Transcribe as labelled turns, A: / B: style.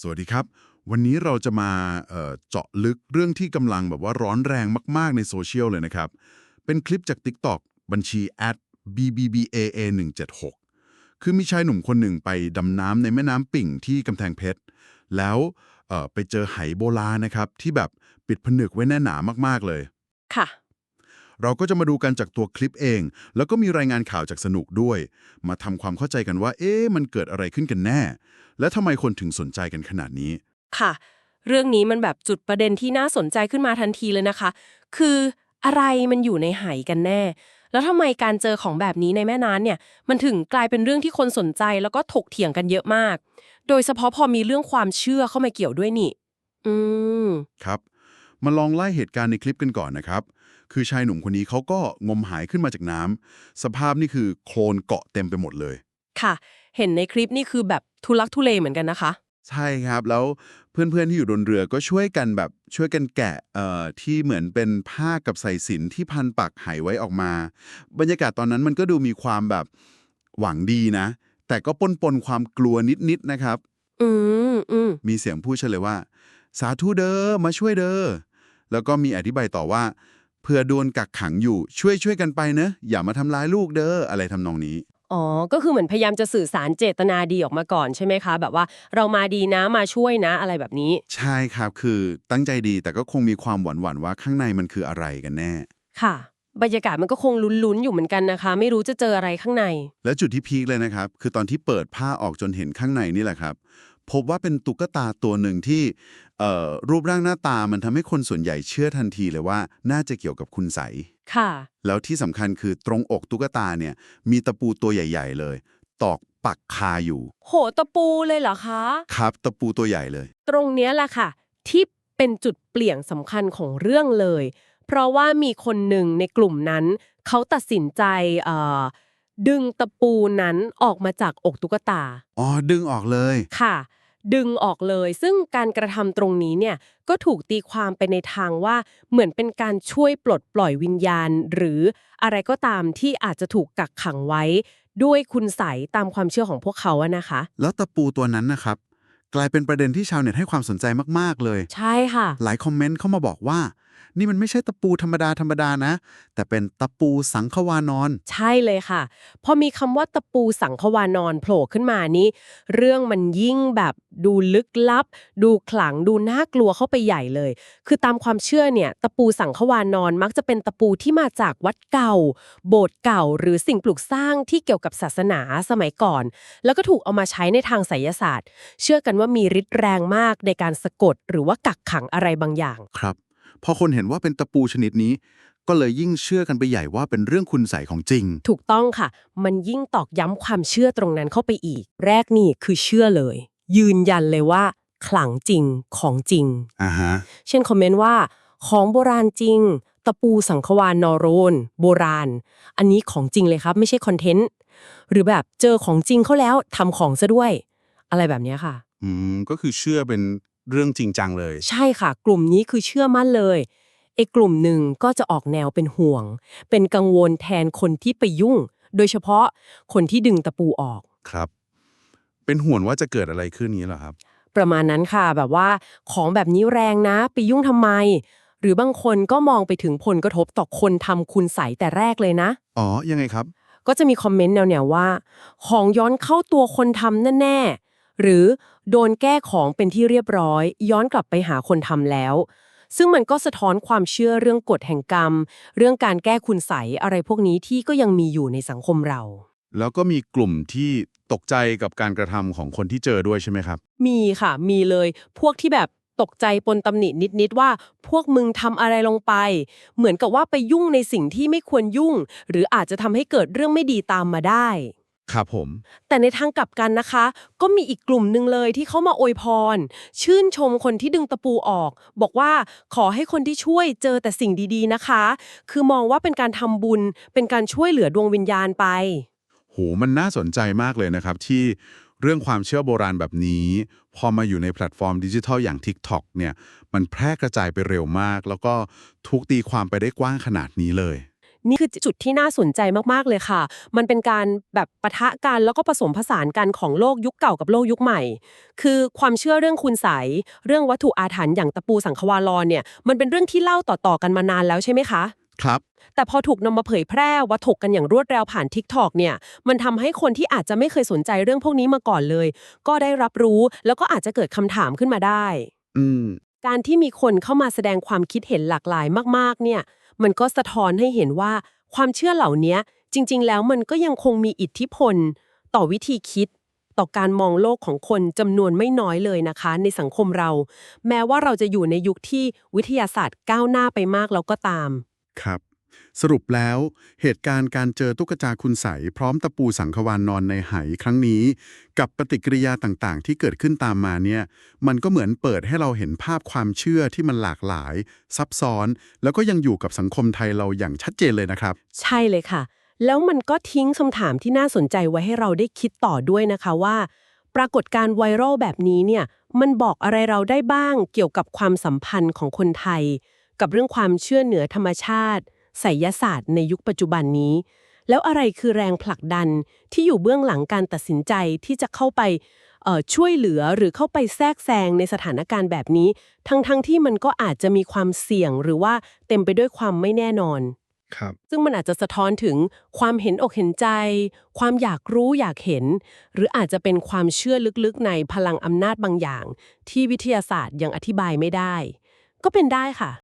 A: สวัสดีครับ วันนี้เราจะมาเเจาะลึกเรื่องที่กำลังแบบว่าร้อนแรงมาก ๆ ในโซเชียลเลยนะครับ เป็นคลิปจาก TikTok บัญชี @bbbaa 176 คือมีชายหนุ่มคนหนึ่งไปดำน้ำในแม่น้ำปิ่งที่กำแพงเพชร แล้วไปเจอไหโบราณนะครับ ที่แบบปิดผนึกไว้แน่นหนามาก ๆ เลย
B: ค่ะ
A: เราก็จะมาดูกันจากตัวคลิปเอง แล้วก็มีรายงานข่าวจากสนุกด้วย มาทำความเข้าใจกันว่า เอ๊ะมันเกิดอะไรขึ้นกันแน่ และทำไมคนถึงสนใจกันขนาดนี้
B: ค่ะ เรื่องนี้มันแบบจุดประเด็นที่น่าสนใจขึ้นมาทันทีเลยนะคะ คืออะไรมันอยู่ในไหกันแน่ แล้วทำไมการเจอของแบบนี้ในแม่น้ำเนี่ย มันถึงกลายเป็นเรื่องที่คนสนใจแล้วก็ถกเถียงกันเยอะมาก โดยเฉพาะพอมีเรื่องความเชื่อเข้ามาเกี่ยวด้วยนี่ อืม
A: ครับ มาลองไล่เหตุการณ์ในคลิปกันก่อนนะครับ คือชายหนุ่มคนนี้เขาก็งมหายขึ้นมาจากน้ำสภาพนี่คือโคลนเกาะเต็มไปหมดเลย
B: ค่ะ เห็นในคลิปนี่คือแบบทุลักทุเลเหมือนกันนะคะ
A: ใช่ครับ แล้วเพื่อนๆที่อยู่บนเรือก็ช่วยกันแบบช่วยกันแกะเอ่อที่เหมือนเป็นผ้ากับใส่สินที่พันปักไหไว้ออกมา บรรยากาศตอนนั้นมันก็ดูมีความแบบหวังดีนะ แต่ก็ปนปนๆความกลัวนิดๆนะครับ
B: อืมอืม
A: มีเสียงพูดเฉลยว่า สาธุเด้อมาช่วยเด้อ แล้วก็มีอธิบายต่อว่าเผื่อโดนกักขังอยู่ช่วยช่วยกันไปเนอะอย่ามาทำร้ายลูกเด้ออะไรทำนองนี้
B: อ๋อ ก็คือเหมือนพยายามจะสื่อสารเจตนาดีออกมาก่อนใช่ไหมคะ แบบว่าเรามาดีนะมาช่วยนะอะไรแบบนี้
A: ใช่ครับคือตั้งใจดีแต่ก็คงมีความหวั่นหวั่นๆว่าข้างในมันคืออะไรกันแน่
B: ค่ะ บรรยากาศมันก็คงลุ้นๆอยู่เหมือนกันนะคะ ไม่รู้จะเจออะไรข้างใน
A: แล้วจุดที่พีคเลยนะครับ คือตอนที่เปิดผ้าออกจนเห็นข้างในนี่แหละครับ พบว่าเป็นตุ๊กตาตัวหนึ่งที่เอ่อรูปร่างหน้าตามันทำให้คนส่วนใหญ่เชื่อทันทีเลยว่า น่าจะเกี่ยวกับคุณใสย
B: ค่ะ
A: แล้วที่สำคัญคือตรงอกตุ๊กตาเนี่ย มีตะปูตัวใหญ่ ๆ เลย ตอกปักคาอยู่
B: โหตะปูเลยเหรอคะ
A: ครับ ตะปูตัวใหญ่เลย
B: ตรงเนี้ยแหละค่ะ ที่เป็นจุดเปลี่ยนสำคัญของเรื่องเลย เพราะว่ามีคนหนึ่งในกลุ่มนั้น เขาตัดสินใจเอ่อดึงตะปูนั้นออกมาจากอกตุ๊กตา
A: อ๋อ ดึงออกเลย
B: ค่ะ ดึงออกเลย ซึ่งการกระทำตรงนี้เนี่ยก็ถูกตีความไปในทางว่าเหมือนเป็นการช่วยปลดปล่อยวิญญาณ หรืออะไรก็ตามที่อาจจะถูกกักขังไว้ ด้วยคุณใสยตามความเชื่อของพวกเขาอะนะคะ
A: แล้วตะปูตัวนั้นนะครับ กลายเป็นประเด็นที่ชาวเน็ตให้ความสนใจมากๆเลย
B: ใช่ค่ะ
A: หลายคอมเมนต์เข้ามาบอกว่า นี่มันไม่ใช่ตะปูธรรมดาธรรมดานะ แต่เป็นตะปูสังขวานอน
B: ใช่เลยค่ะ พอมีคำว่าตะปูสังควานอนโผล่ขึ้นมานี้ เรื่องมันยิ่งแบบดูลึกลับ ดูขลังดูน่ากลัวเข้าไปใหญ่เลย คือตามความเชื่อเนี่ย ตะปูสังควานอนมักจะเป็นตะปูที่มาจากวัดเก่า โบสถ์เก่า หรือสิ่งปลูกสร้างที่เกี่ยวกับศาสนาสมัยก่อน แล้วก็ถูกเอามาใช้ในทางไสยศาสตร์ เชื่อกันว่ามีฤทธิ์แรงมากในการสะกด หรือว่ากักขังอะไรบางอย่าง
A: ครับ พอคนเห็นว่าเป็นตะปูชนิดนี้ ก็เลยยิ่งเชื่อกันไปใหญ่ว่าเป็นเรื่องคุณใสยของจริง
B: ถูกต้องค่ะ มันยิ่งตอกย้ำความเชื่อตรงนั้นเข้าไปอีก แรกนี่คือเชื่อเลย ยืนยันเลยว่า ขลังจริงของจริง
A: อ่าฮะ
B: เช่นคอมเมนต์ว่า ของโบราณจริง ตะปูสังขวานนอโรน โบราณ อันนี้ของจริงเลยครับ ไม่ใช่คอนเทนต์ หรือแบบเจอของจริงเขาแล้วทำของซะด้วย อะไรแบบเนี้ยค่ะ
C: อืม ก็คือเชื่อเป็น เรื่องจริงจังเลย
B: ใช่ค่ะ กลุ่มนี้คือเชื่อมั่นเลยไอ้กลุ่มหนึ่งก็จะออกแนวเป็นห่วง เป็นกังวลแทนคนที่ไปยุ่ง โดยเฉพาะคนที่ดึงตะปูออก
C: ครับ เป็นห่วงว่าจะเกิดอะไรขึ้นนี้เหรอครับ
B: ประมาณนั้นค่ะแบบว่าของแบบนี้แรงนะไปยุ่งทำไม หรือบางคนก็มองไปถึงผลกระทบต่อคนทำคุณใสยแต่แรกเลยนะ
A: อ๋อ ยังไงครับ
B: ก็จะมีคอมเมนต์แนวๆว่า ของย้อนเข้าตัวคนทำแน่ๆ หรือโดนแก้ของเป็นที่เรียบร้อย ย้อนกลับไปหาคนทำแล้ว ซึ่งมันก็สะท้อนความเชื่อเรื่องกฎแห่งกรรม เรื่องการแก้คุณใสยอะไรพวกนี้ที่ก็ยังมีอยู่ในสังคมเรา
C: แล้วก็มีกลุ่มที่ตกใจกับการกระทำของคนที่เจอด้วยใช่ไหมครับ
B: มีค่ะ มีเลย พวกที่แบบตกใจปนตำหนินิดๆว่า พวกมึงทำอะไรลงไป เหมือนกับว่าไปยุ่งในสิ่งที่ไม่ควรยุ่ง หรืออาจจะทำให้เกิดเรื่องไม่ดีตามมาได้
C: ครับผม
B: แต่ในทางกลับกันนะคะ ก็มีอีกกลุ่มหนึ่งเลยที่เขามาอวยพร ชื่นชมคนที่ดึงตะปูออก บอกว่าขอให้คนที่ช่วยเจอแต่สิ่งดีๆนะคะ คือมองว่าเป็นการทำบุญ เป็นการช่วยเหลือดวงวิญญาณไป
C: โห มันน่าสนใจมากเลยนะครับ ที่เรื่องความเชื่อโบราณแบบนี้ พอมาอยู่ในแพลตฟอร์มดิจิทัลอย่าง TikTok เนี่ย มันแพร่กระจายไปเร็วมาก แล้วก็ทุกตีความไปได้กว้างขนาดนี้เลย
B: นี่คือจุดที่น่าสนใจมากๆเลยค่ะ มันเป็นการแบบปะทะกันแล้วก็ผสมผสานกันของโลกยุคเก่ากับโลกยุคใหม่ คือความเชื่อเรื่องคุณไสยเรื่องวัตถุอาถรรพ์อย่างตะปูสังขวาลอนเนี่ย มันเป็นเรื่องที่เล่าต่อๆกันมานานแล้วใช่ไหมคะ
A: ครับ
B: แต่พอถูกนำมาเผยแพร่ว่าถกกันอย่างรวดเร็วผ่าน TikTok เนี่ย มันทำให้คนที่อาจจะไม่เคยสนใจเรื่องพวกนี้มาก่อนเลย ก็ได้รับรู้แล้วก็อาจจะเกิดคำถามขึ้นมาได้
A: อืม
B: การที่มีคนเข้ามาแสดงความคิดเห็นหลากหลายมาก ๆ เนี่ย มันก็สะท้อนให้เห็นว่า ความเชื่อเหล่านี้จริง ๆ แล้วมันก็ยังคงมีอิทธิพล ต่อวิธีคิด ต่อการมองโลกของคนจำนวนไม่น้อยเลยนะคะ ในสังคมเรา แม้ว่าเราจะอยู่ในยุคที่วิทยาศาสตร์ก้าวหน้าไปมากแล้วก็ตาม
A: ครับ สรุปแล้ว เหตุการณ์การเจอตุ๊กตาคุณใสพร้อมตะปูสังขวานนอนในไหครั้งนี้ กับปฏิกิริยาต่างๆ ที่เกิดขึ้นตามมาเนี่ย มันก็เหมือนเปิดให้เราเห็นภาพความเชื่อที่มันหลากหลาย ซับซ้อน แล้วก็ยังอยู่กับสังคมไทยเราอย่างชัดเจนเลยนะครับ
B: ใช่เลยค่ะ แล้วมันก็ทิ้งคำถามที่น่าสนใจไว้ให้เราได้คิดต่อด้วยนะคะว่า ปรากฏการ์ไวรัลแบบนี้เนี่ยมันบอกอะไรเราได้บ้างเกี่ยวกับความสัมพันธ์ของคนไทย กับเรื่องความเชื่อเหนือธรรมชาติ ไสยศาสตร์ในยุคปัจจุบันนี้ แล้วอะไรคือแรงผลักดันที่อยู่เบื้องหลังการตัดสินใจที่จะเข้าไปเอ่อช่วยเหลือหรือเข้าไปแทรกแซงในสถานการณ์แบบนี้ ทั้งๆที่มันก็อาจจะมีความเสี่ยงหรือว่าเต็มไปด้วยความไม่แน่นอน
A: ครับ
B: ซึ่งมันอาจจะสะท้อนถึงความเห็นอกเห็นใจ ความอยากรู้อยากเห็น หรืออาจจะเป็นความเชื่อลึกๆในพลังอำนาจบางอย่าง ที่วิทยาศาสตร์ยังอธิบายไม่ได้ ก็เป็นได้ค่ะ